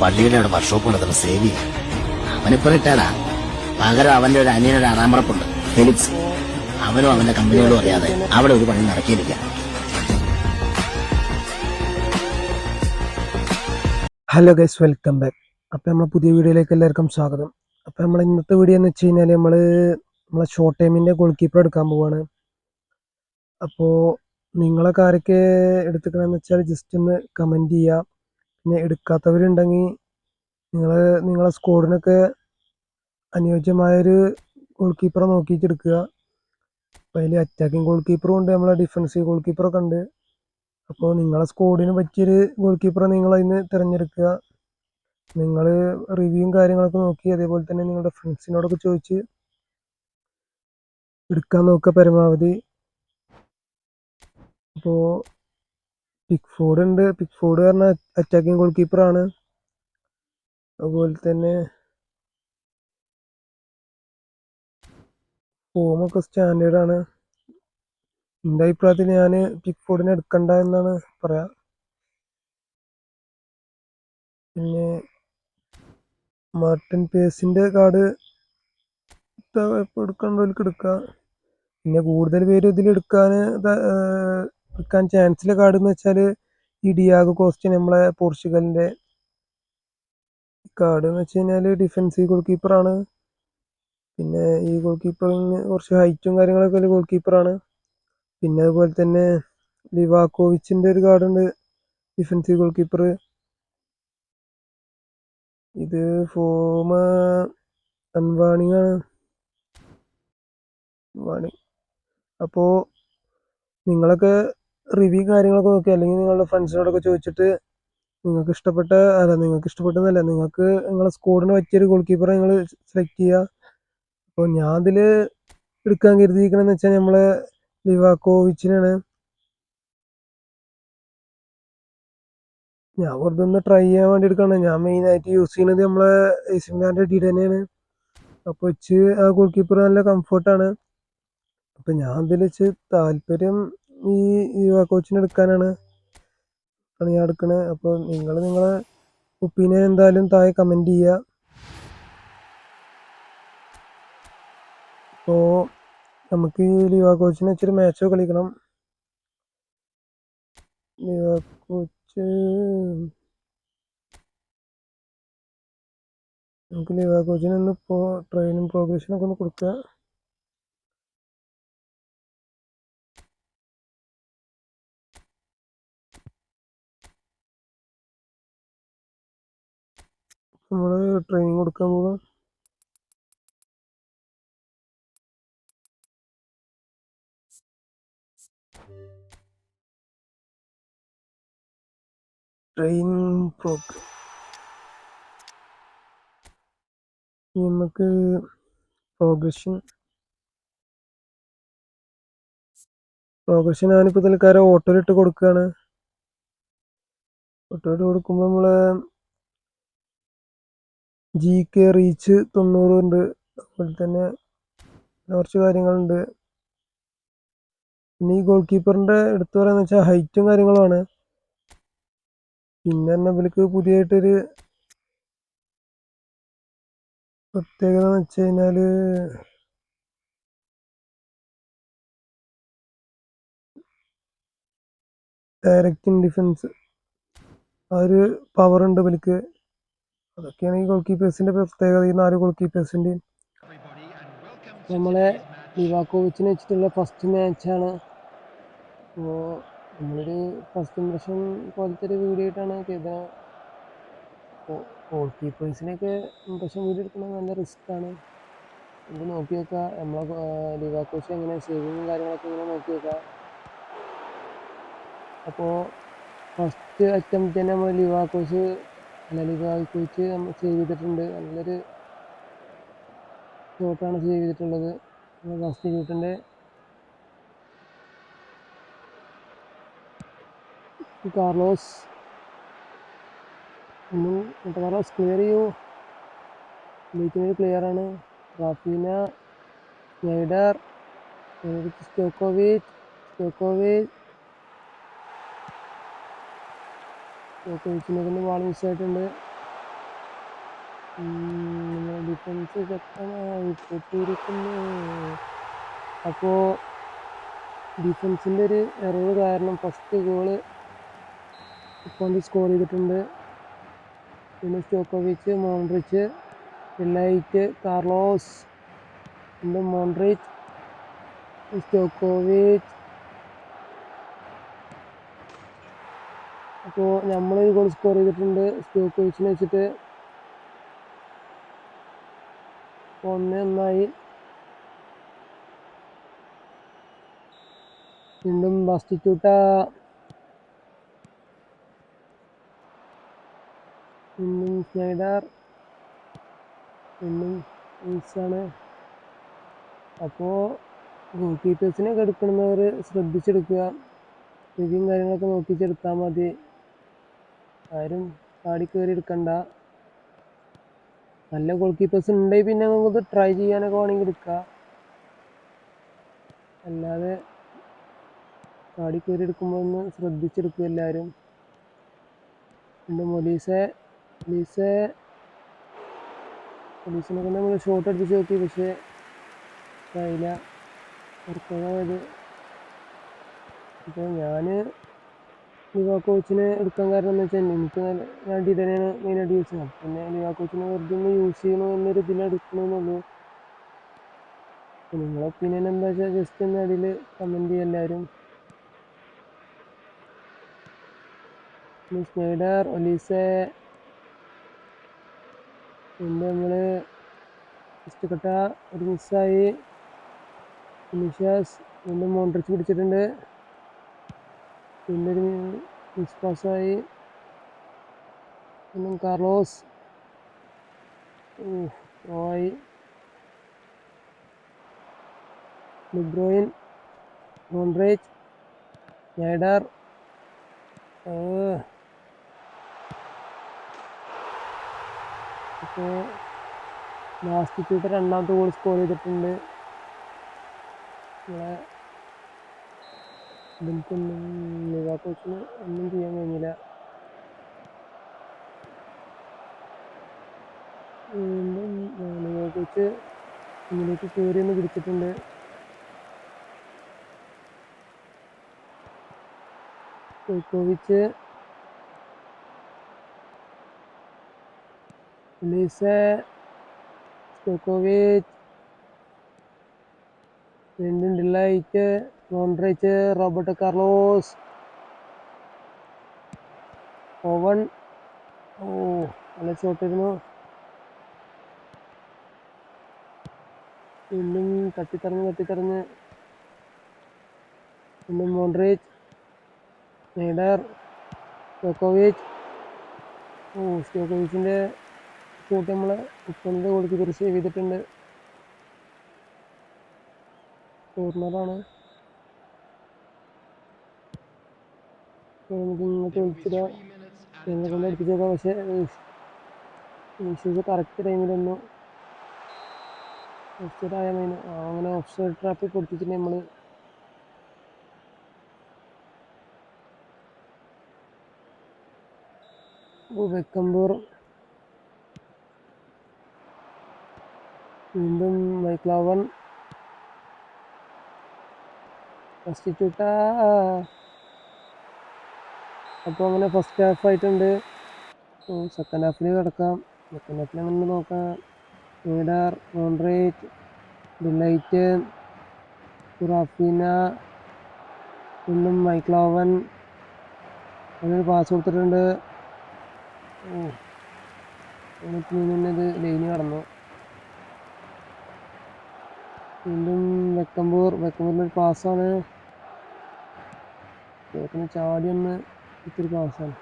പള്ളിയുടെ അവിടെ വർക്ക്ഷോപ്പ് നടത്തുന്ന സേവി അവനിപ്പോ റിട്ടയർഡാ പകരം അവന്റെ ഒരു അനിയനൊരു ആറാമറപ്പുണ്ട് ഫിലിപ്സ്. അവനും അവന്റെ കമ്പനികളും അറിയാതെ അവിടെ ഒരു പണി നടക്കിയില്ല ഹലോ ഗൈസ് വെൽക്കം ബാക്ക് അപ്പം നമ്മളെ പുതിയ വീഡിയോയിലേക്ക് എല്ലാവർക്കും സ്വാഗതം. അപ്പം നമ്മൾ ഇന്നത്തെ വീഡിയോ എന്ന് വെച്ച് കഴിഞ്ഞാൽ നമ്മൾ നമ്മളെ ഷോർട്ട് ടൈമിന്റെ ഗോൾ കീപ്പർ എടുക്കാൻ പോവാണ്. അപ്പോൾ നിങ്ങളെ ആരൊക്കെ എടുത്തിക്കണമെന്ന് വെച്ചാൽ ജസ്റ്റ് ഒന്ന് കമന്റ് ചെയ്യുക പിന്നെ എടുക്കാത്തവരുണ്ടെങ്കിൽ നിങ്ങൾ നിങ്ങളെ സ്കോഡിനൊക്കെ അനുയോജ്യമായൊരു ഗോൾ കീപ്പറെ നോക്കിയിട്ട് എടുക്കുക. അപ്പോൾ അതിൽ അറ്റാക്കിംഗ് ഗോൾ കീപ്പറും ഉണ്ട് നമ്മളെ ഡിഫൻസീവ് ഗോൾ കീപ്പറൊക്കെ ഉണ്ട്. അപ്പോൾ നിങ്ങളെ സ്കോഡിന് പറ്റിയൊരു ഗോൾ കീപ്പറെ നിങ്ങൾ അതിന് തിരഞ്ഞെടുക്കുക. നിങ്ങൾ റിവ്യൂവും കാര്യങ്ങളൊക്കെ നോക്കി അതേപോലെ തന്നെ നിങ്ങളുടെ ഫ്രണ്ട്സിനോടൊക്കെ ചോദിച്ച് എടുക്കാൻ നോക്കുക പരമാവധി. അപ്പോൾ പിക് ഫോർഡ് ഉണ്ട് പിക്ഫോർഡ് പറഞ്ഞ അറ്റാക്കിംഗ് ഗോൾ കീപ്പറാണ് അതുപോലെ തന്നെ ഫോമൊക്കെ ആണ്. എന്റെ അഭിപ്രായത്തിൽ ഞാൻ പിക്ഫോർഡിനെ എടുക്കണ്ട എന്നാണ് പറയാ. പിന്നെ മാർട്ടിൻ പേസിന്റെ കാർഡ് എടുക്കേണ്ടവർക്ക് എടുക്കാം. പിന്നെ കൂടുതൽ പേര് ഇതിൽ എടുക്കാൻ ചാൻസിലെ കാർഡ് എന്ന് വെച്ചാൽ ഈ ഡിയാഗോ കോസ്റ്റ് നമ്മളെ പോർച്ചുഗലിന്റെ കാർഡ് എന്ന് വെച്ച് കഴിഞ്ഞാൽ ഡിഫൻസീവ് ഗോൾ കീപ്പറാണ് പിന്നെ ഈ ഗോൾ കീപ്പറിന് കുറച്ച് ഹൈറ്റും കാര്യങ്ങളൊക്കെ ഉള്ള ഗോൾ കീപ്പറാണ് പിന്നെ അതുപോലെ തന്നെ ലിവാക്കോവിച്ചിന്റെ ഒരു കാർഡുണ്ട് ഡിഫൻസീവ് ഗോൾ കീപ്പർ ഇത് ഫോമ അൻവാണിങ് ആണ്. വാണി അപ്പോൾ നിങ്ങളൊക്കെ റിവ്യൂ കാര്യങ്ങളൊക്കെ നോക്കി അല്ലെങ്കിൽ നിങ്ങളുടെ ഫ്രണ്ട്സിനോടൊക്കെ ചോദിച്ചിട്ട് നിങ്ങൾക്ക് ഇഷ്ടപ്പെട്ട അല്ല നിങ്ങൾക്ക് ഇഷ്ടപ്പെട്ടതല്ല നിങ്ങൾക്ക് നിങ്ങളെ സ്കോഡിന് പറ്റിയൊരു ഗോൾ കീപ്പറെ നിങ്ങൾ സെലക്ട് ചെയ്യുക. അപ്പോൾ ഞാൻ അതിൽ എടുക്കാൻ കരുതിയിരിക്കണമെന്ന് വെച്ചാൽ നമ്മളെ ലിവാക്കോവിച്ചിനാണ്. ഞാൻ വെറുതെ ഒന്ന് ട്രൈ ചെയ്യാൻ വേണ്ടി എടുക്കണം. ഞാൻ മെയിനായിട്ട് യൂസ് ചെയ്യുന്നത് നമ്മളെ എസിമിലാന്റെ ഡി തന്നെയാണ്. അപ്പോൾ വെച്ച് ആ ഗോൾ കീപ്പർ നല്ല കംഫർട്ടാണ് അപ്പം ഞാൻ അതിൽ വെച്ച് താല്പര്യം ഈ ലിവാക്കോച്ചിനെ എടുക്കാനാണ് ആണ് ഞാൻ എടുക്കണത് അപ്പോൾ നിങ്ങൾ നിങ്ങളെ ഒപ്പീനിയൻ എന്തായാലും താഴെ കമന്റ് ചെയ്യുക അപ്പോൾ നമുക്ക് ഈ യുവ കോച്ചിനെ വെച്ചൊരു മാച്ച് കളിക്കണം. കോച്ച് നമുക്ക് ലിവാ കോച്ചിനൊന്ന് ഇപ്പോൾ ട്രെയിനും പ്രോഗ്രഷനൊക്കെ ഒന്ന് കൊടുക്കുക നമ്മൾ ട്രെയിനിങ് കൊടുക്കാൻ പോകാം ട്രെയിനിങ് പ്രോഗ്രാം നമുക്ക് പ്രോഗ്രഷൻ പ്രോഗ്രഷൻ ഞാനിപ്പോൾ തൽക്കാലം ഓട്ടോയിലിട്ട് കൊടുക്കുകയാണ് ഓട്ടോയിലിട്ട് കൊടുക്കുമ്പോൾ നമ്മൾ ജി കെ റീച്ച് തൊണ്ണൂറുണ്ട്. അതുപോലെ തന്നെ കുറച്ച് കാര്യങ്ങളുണ്ട്. പിന്നെ ഈ ഗോൾ കീപ്പറിന്റെ എടുത്തു പറയുന്നത് വെച്ചാൽ ഹൈറ്റും കാര്യങ്ങളുമാണ്. പിന്നെ തന്നെ ഇവർക്ക് പുതിയതായിട്ടൊരു പ്രത്യേകത എന്ന് വെച്ച് കഴിഞ്ഞാൽ ഡയറക്റ്റ് ഇൻ ഡിഫൻസ് ആ ഒരു പവർ ഉണ്ട് ഇവർക്ക് അതൊക്കെയാണ് ഈ ഗോൾ കീപ്പേഴ്സിന്റെ പ്രത്യേകത. ഈ നാല് ഗോൾ കീപ്പേഴ്സിന്റെയും നമ്മളെ ലിവാക്കോവിച്ചിനെ വെച്ചിട്ടുള്ള ഫസ്റ്റ് മാച്ചാണ് അപ്പോൾ നമ്മളൊരു ഫസ്റ്റ് ഇംപ്രഷൻ പോലത്തെ ഒരു വീഡിയോ ആയിട്ടാണ് ചെയ്തത് അപ്പോൾ ഗോൾ കീപ്പേഴ്സിനൊക്കെ ഇംപ്രഷൻ വീഡിയോ എടുക്കുന്നത് നല്ല റിസ്ക്കാണ് നമുക്ക് നോക്കി നോക്കാം. നമ്മളെ ലിവാക്കോച്ച് എങ്ങനെ സേവിങ്ങും കാര്യങ്ങളൊക്കെ ഇങ്ങനെ നോക്കി നോക്കാം. അപ്പോൾ ഫസ്റ്റ് അറ്റംപ്റ്റ് തന്നെ നമ്മൾ ലിവാക്കോച്ച് അല്ല ലിവാക്കോച്ച് നമ്മൾ സേവ് ചെയ്തിട്ടുണ്ട്. നല്ലൊരു ഷോട്ടാണ് സേവ് ചെയ്തിട്ടുള്ളത് ഫസ്റ്റ് ഷൂട്ടിന്റെ കാർലോസ് ഒന്നും കാർലോസ് ക്ലിയർ ചെയ്യൂ. ലീക്കിനൊരു ആണ്. റാഫീന സ്നൈഡർ സ്റ്റോക്കോവിച്ച് സ്റ്റോക്കോവിച്ച് കൊണ്ട് വാൾ മിസ്സായിട്ടുണ്ട് ഡിഫൻസ് ശക്തമായി പൊട്ടിയിരിക്കുന്നു. അപ്പോൾ ഡിഫൻസിന്റെ ഒരു എറവ് കാരണം ഫസ്റ്റ് ഗോൾ ഇപ്പോൾ സ്കോർ ചെയ്തിട്ടുണ്ട്. പിന്നെ സ്റ്റോക്കോവിച്ച് മോൺറിച്ച് ലൈറ്റ് കാർലോസ് പിന്നെ മോൺറിച്ച് സ്റ്റോക്കോവിച്ച് അപ്പോൾ ഒരു ഗോൾ സ്കോർ ചെയ്തിട്ടുണ്ട്. സ്റ്റോക്കോവിച്ചിനെ വെച്ചിട്ട് ഒന്ന് ഒന്നായി വീണ്ടും ബസ്റ്റിറ്റ്യൂട്ട വീണ്ടും സ്നൈഡർ. ആണ്. അപ്പോൾ ഗോൾ കീപ്പേഴ്സിനെ എടുക്കണമെന്നവർ ശ്രദ്ധിച്ചെടുക്കുക. സ്ഥിതിയും കാര്യങ്ങളൊക്കെ നോക്കിച്ചെടുത്താൽ മതി. ആരും പാടി കയറി എടുക്കണ്ട. നല്ല ഗോൾ കീപ്പേഴ്സ് ഉണ്ടെങ്കിൽ പിന്നെ നമുക്ക് ട്രൈ ചെയ്യാനൊക്കെ വേണമെങ്കിൽ എടുക്കാം. അല്ലാതെ പാടി കയറി എടുക്കുമ്പോൾ ഒന്ന് ശ്രദ്ധിച്ചെടുക്കുക എല്ലാവരും ഉണ്ട് മൊലീസെ മൊലീസെ മൊലീസിനെ കൊണ്ട് നമ്മൾ ഷോട്ട് അടിച്ച് നോക്കി പക്ഷേ ഇതായില്ല. പുറത്തേത് അപ്പോൾ ഞാൻ ലിവാ കോച്ചിനെ എടുക്കാൻ കാരണം എന്ന് വെച്ചാൽ എനിക്ക് നല്ല ഞാൻ ഡി തന്നെയാണ് മെയിനായിട്ട് യൂസ് ചെയ്യുന്നത്. പിന്നെ ലിവാ കോച്ചിനെ വെറുതെ ഒന്ന് യൂസ് ചെയ്യണോ എന്നൊരു അപ്പോൾ നിങ്ങളെ ഒപ്പീനിയൻ എന്താ വെച്ചാൽ ജസ്റ്റ് ഒന്ന് അതിൽ കമന്റ് ചെയ്യുക എല്ലാവരും. സ്നൈഡർ ഒലീസെ പിന്നെ നമ്മൾ ഇഷ്ടപ്പെട്ട ഒരു മിസ്സായി മിഷാസ് വീണ്ടും മോണ്ടറിച്ച് പിടിച്ചിട്ടുണ്ട്. പിന്നെ ഒരു മിസ് പാസ്സായി വീണ്ടും കാർലോസ് ആയി ലിബ്രോയിൻ റോൺറേജ് നൈഡർ ഇപ്പോൾ ലാസ്റ്റ് രണ്ടാമത്തെ ഗോൾ സ്കോർ ചെയ്തിട്ടുണ്ട്. നമ്മളെ ഇവൻക്കൊന്നും ലിവാ കോച്ചിന് ഒന്നും ചെയ്യാൻ കഴിഞ്ഞില്ല. വീണ്ടും ലിവാ കോച്ച് ഇതിലേക്ക് കയറി ഒന്ന് പിടിച്ചിട്ടുണ്ട്. കോവിച്ച് സ്റ്റോക്കോവിച്ച് വീണ്ടും ഡിലൈറ്റ് മോൺട്രേച്ച് റോബർട്ട് കാർലോസ്. ഓവൺ. ഓ നല്ല ഷോട്ടായിരുന്നു വീണ്ടും തട്ടിത്തറഞ്ഞ് തട്ടിത്തറഞ്ഞ് വീണ്ടും മോൺറേജ് സ്നൈഡർ സ്റ്റോക്കോവിച്ച് ഓ സ്റ്റോക്കോവിച്ചിന്റെ ഷോട്ട് നമ്മൾ ഗോൾ കീപ്പർ സേവ് ചെയ്തിട്ടുണ്ട്. കോർണറാണ് നമുക്ക് ഇങ്ങോട്ട് വിളിച്ചിടാം ഞങ്ങളെ കൊണ്ട് അടുപ്പിച്ച് നോക്കാം പക്ഷേ ഇഷ്യൂസ് കറക്റ്റ് ടൈമിലൊന്നും ഓഫ് സൈഡ് ആയ മെയിൻ അങ്ങനെ ഓഫ് സൈഡ് ട്രാപ്പിൽ കൊടുത്തിട്ട് നമ്മൾ വെക്കമ്പൂർ വീണ്ടും മൈക്ലാവൺ ഫസ്റ്റ് അപ്പോൾ അങ്ങനെ ഫസ്റ്റ് ഹാഫ് ആയിട്ടുണ്ട്. സെക്കൻഡ് ഹാഫിൽ കിടക്കാം. സെക്കൻഡ് ഹാഫിൽ അങ്ങനെ നോക്കാം. ഈഡർ മോൺറേറ്റ് ഡിലൈറ്റ് റാഫീന വീണ്ടും മൈക്ലോവൻ അങ്ങനെ പാസ് കൊടുത്തിട്ടുണ്ട്. ഓ. ഇത് ലൈന് കടന്നു. വീണ്ടും വെക്കമ്പൂർ. വെക്കമ്പൂരിന്റെ ഒരു പാസ്സാണ് ചേട്ടന് ചാടി ഒന്ന് ഇത്തിരി പാസ്സാണ്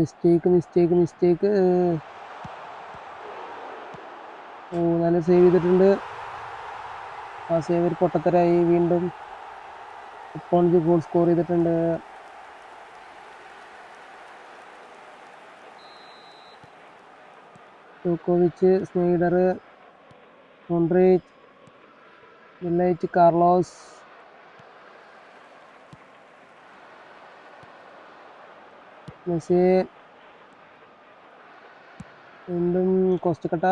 മിസ്റ്റേക്ക് മിസ്റ്റേക്ക് മിസ്റ്റേക്ക് ഓ നല്ല സേവ് ചെയ്തിട്ടുണ്ട്. ആ സേവ് ഒരു പൊട്ടത്തരായി വീണ്ടും. ഒപ്പോണ്ട് ഗോൾ സ്കോർ ചെയ്തിട്ടുണ്ട്. ടോക്കോവിച്ച് സ്നൈഡർ മോൺട്രേറ്റ് വില്ലൈറ്റ് കാർലോസ് മെസ്സി. വീണ്ടും കോസ്റ്റക്കട്ട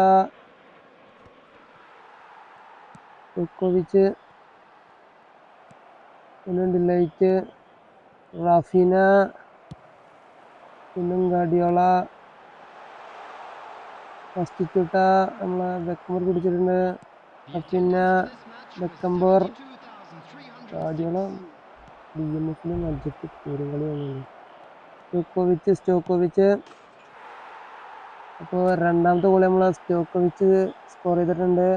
ലുക്കോവിച്ച് പിന്നെ ഡിലൈറ്റ്. റാഫീന. പിന്നെ ഗാഡിയോള. ഫസ്റ്റിക്കൂട്ട നമ്മളെ ബെക്കമ്പർ പിടിച്ചിട്ടുണ്ട്. പിന്നെ ബെക്കമ്പർ ഗാഡിയോള. ഡി എം എഫിലും അഡ്ജസ്റ്റ്. പേരും കളി വന്നു. സ്റ്റോക്കോവിച്ച് സ്റ്റോക്കോവിച്ച് അപ്പോൾ രണ്ടാമത്തെ ഗോൾ നമ്മൾ സ്റ്റോക്കോവിച്ച് സ്കോർ ചെയ്തിട്ടുണ്ട്.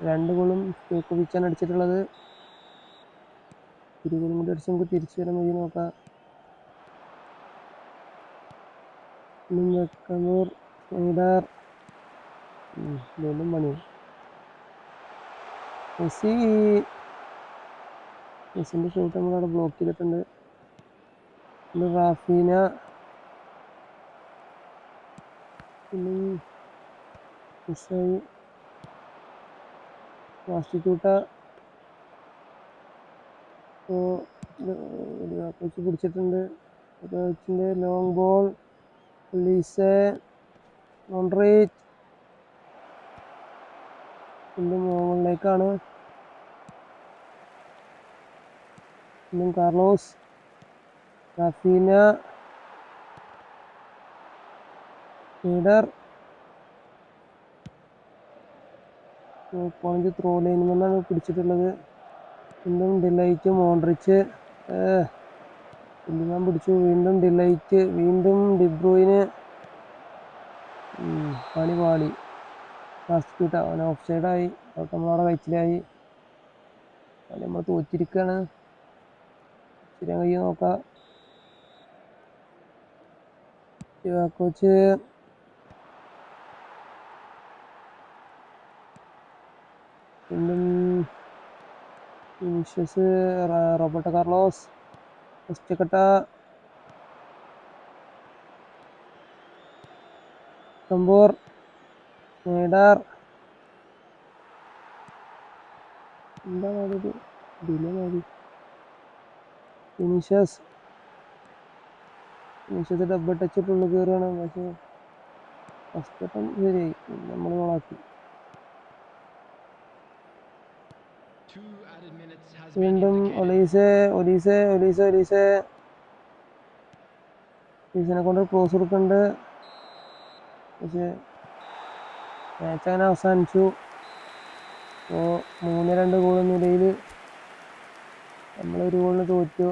രണ്ട് ഗോളും സ്റ്റോക്കോവിച്ചാണ് അടിച്ചിട്ടുള്ളത്. ഒരു ഗോളും കൂടി അടിച്ച് നമുക്ക് തിരിച്ചു വരാൻ വഴി നോക്കാം. കണ്ണൂർ സ്നൈഡർ വീണ്ടും പണി. മെസ്സി മെസ്സിന്റെ ഷൂട്ട് നമ്മളവിടെ ബ്ലോക്ക് ചെയ്തിട്ടുണ്ട്. റാഫീന മിസ്സായി വാസ്റ്റിക്കൂട്ട വെച്ച് പിടിച്ചിട്ടുണ്ട് വെച്ചിന്റെ ലോങ് ബോൾ ലീസെ നോൺറേറ്റ് പിന്നെ മുകളിലേക്കാണ്. Carlos Raphinha leader point throw ലൈനിൽ നിന്നാണ് പിടിച്ചിട്ടുള്ളത്. വീണ്ടും ഡിലൈറ്റ് മോൺറിച്ച് ഞാൻ പിടിച്ചു. വീണ്ടും ഡിലൈറ്റ് വീണ്ടും ഡിബ്രൂയിന് പണി പാളി. ഫസ്റ്റ് കിട്ടാ അവൻ ഓഫ് സൈഡായി അതൊക്കെ നമ്മളവിടെ കഴിച്ചിലായി. നമ്മൾ തോറ്റിരിക്കുകയാണ് ശരിയാൻ കഴിയും നോക്കാം. കോച്ച് വീണ്ടും വിനിഷ്യസ് റോബർട്ടോ കാർലോസ് ഒസ്റ്റക്കട്ട കമ്പൂർ മേഡാർ എന്താണ് ഡിലേ മതി ഫിനിഷസ് ഫിനിഷസ് ഡബിൾ ടച്ച് ഉള്ളിൽ കയറുകയാണ് പക്ഷേ ഫസ്റ്റ് വട്ടം ശരിയായി. നമ്മൾ ഗോളാക്കി വീണ്ടും ഒലീസെ ഒലീസെ ഒലീസെ ഒലീസെ. ഒലീസിനെ കൊണ്ട് ക്രോസ് കൊടുക്കുന്നുണ്ട് പക്ഷേ മാച്ച് അങ്ങനെ അവസാനിച്ചു. അപ്പോൾ മൂന്ന് രണ്ട് ഗോൾ നിലയിൽ നമ്മളൊരു ഗോളിന് തോറ്റു.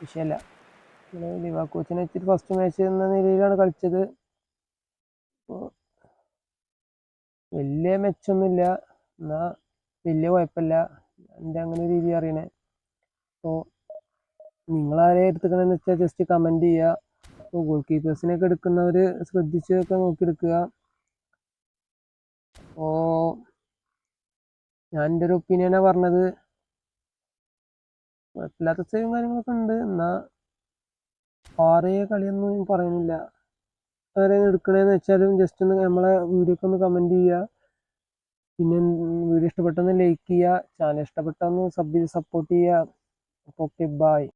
വിഷയമല്ല. ലിവാക്കോച്ചിനെ വെച്ചിട്ട് ഫസ്റ്റ് മാച്ച് എന്ന നിലയിലാണ് കളിച്ചത്. അപ്പോൾ വലിയ മെച്ചൊന്നുമില്ല എന്നാൽ വലിയ കുഴപ്പമില്ല. എന്റെ അങ്ങനെ രീതി അറിയണേ അപ്പോൾ നിങ്ങളാരെ എടുത്തുക്കണമെന്ന് വെച്ചാൽ ജസ്റ്റ് കമന്റ് ചെയ്യുക അപ്പോൾ ഗോൾ കീപ്പേഴ്സിനൊക്കെ എടുക്കുന്നവർ ശ്രദ്ധിച്ചൊക്കെ നോക്കിയെടുക്കുക. അപ്പോൾ ഞാൻ എന്റെ ഒരു ഒപ്പീനിയനാണ് പറഞ്ഞത്. കുഴപ്പമില്ലാത്ത സേവും കാര്യങ്ങളൊക്കെ ഉണ്ട്. എന്നാൽ പാറയെ കളിയൊന്നും ഞാൻ പറയുന്നില്ല. ആരെങ്കിലും എടുക്കണേന്ന് വെച്ചാലും ജസ്റ്റ് ഒന്ന് നമ്മളെ വീഡിയോക്ക് ഒന്ന് കമന്റ് ചെയ്യുക പിന്നെ വീഡിയോ ഇഷ്ടപ്പെട്ടൊന്ന് ലൈക്ക് ചെയ്യുക ചാനൽ ഇഷ്ടപ്പെട്ടൊന്ന് സബ് സപ്പോർട്ട് ചെയ്യുക ഓക്കെ ബായ്